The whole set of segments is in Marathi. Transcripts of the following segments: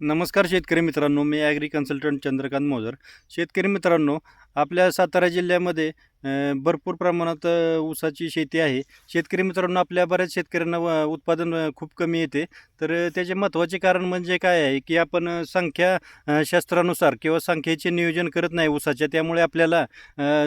नमस्कार शेतकरी मित्रांनो मी ॲग्री कन्सल्टंट चंद्रकांत मोजर शेतकरी मित्रांनो आपल्या सातारा जिल्ह्यामध्ये भरपूर प्रमाणात ऊसाची शेती आहे. शेतकरी मित्रांनो आपल्या बऱ्याच शेतकऱ्यांना व- उत्पादन खूप कमी येते. तर त्याचे महत्त्वाचे कारण म्हणजे काय आहे की आपण संख्या शास्त्रानुसार किंवा संख्येचे नियोजन करत नाही ऊसाच्या त्यामुळे आपल्याला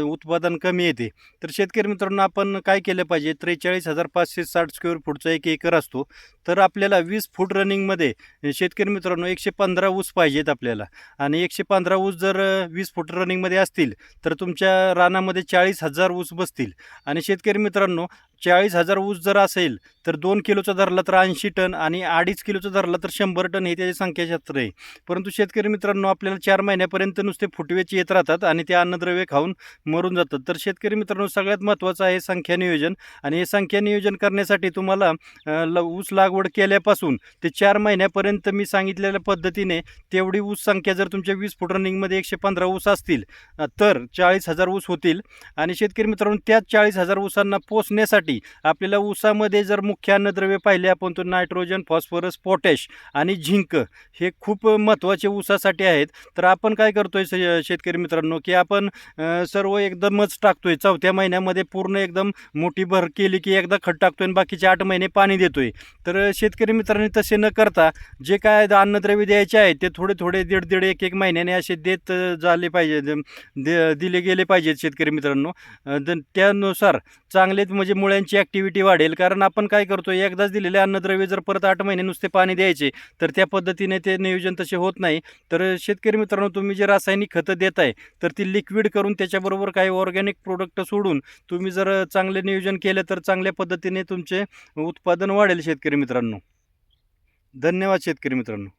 उत्पादन कमी येते. तर शेतकरी मित्रांनो आपण काय केलं पाहिजे? त्रेचाळीस हजार पाचशे साठ स्क्वेअर फूटचा एक एकर असतो. तर आपल्याला वीस फूट रनिंगमध्ये शेतकरी मित्रांनो एकशे पंधरा ऊस पाहिजेत आपल्याला. आणि एकशे पंधरा ऊस जर वीस फूट रनिंगमध्ये असतील तर तुमच्या रानामध्ये चाळीस हजार ऊस बसतील. आणि शेतकरी मित्रांनो चाळीस हजार ऊस जर असेल तर दोन किलोचं धरला तर ऐंशी टन आणि अडीच किलोचं धरला तर शंभर टन हे त्याचे संख्याशास्त्र आहे. परंतु शेतकरी मित्रांनो आपल्याला चार महिन्यापर्यंत नुसते फुटवेचे येत राहतात आणि ते अन्नद्रव्य खाऊन मरून जातात. तर शेतकरी मित्रांनो सगळ्यात महत्त्वाचं आहे संख्या नियोजन आणि हे संख्या नियोजन करण्यासाठी तुम्हाला ल ऊस लागवड केल्यापासून ते चार महिन्यापर्यंत मी सांगितलेल्या पद्धतीने तेवढी ऊस संख्या जर तुमच्या वीस फूट रनिंगमध्ये एकशे पंधरा ऊस असतील तर चाळीस हजार ऊस होतील. आणि शेतकरी मित्रांनो त्याच चाळीस हजार ऊसांना पोचण्यासाठी आपल्याला ऊसामध्ये जर मुख्य अन्नद्रव्य पाहिले आपण तर नायट्रोजन फॉस्फरस पोटॅश आणि झिंक हे खूप महत्त्वाचे ऊसासाठी आहेत. तर आपण काय करतोय श- शेतकरी मित्रांनो की आपण सर्व एकदमच टाकतोय. चौथ्या महिन्यामध्ये पूर्ण एकदम मोठी भर केली की एकदा खत टाकतोय आणि बाकीचे आठ महिने पाणी देतोय. तर शेतकरी मित्रांनी तसे न करता जे काय अन्नद्रव्य द्यायचे आहेत ते थोडे थोडे दीड दीड एक एक महिन्याने असे देत झाले पाहिजे दे- दिले गेले पाहिजेत शेतकरी मित्रांनो. द- त्यानुसार चांगलेच म्हणजे मुळे मुळ्यांची ॲक्टिव्हिटी वाढेल. कारण आपण काय करतो एकदाच दिलेले अन्नद्रव्य जर परत आठ महिने नुसते पाणी द्यायचे तर त्या पद्धतीने ते नियोजन तसे होत नाही. तर शेतकरी मित्रांनो तुम्ही जे रासायनिक खतं देत आहे तर ती लिक्विड करून त्याच्याबरोबर काही ऑर्गॅनिक प्रोडक्ट सोडून तुम्ही जर चांगले नियोजन केलं तर चांगल्या पद्धतीने तुमचे उत्पादन वाढेल शेतकरी मित्रांनो. धन्यवाद शेतकरी मित्रांनो.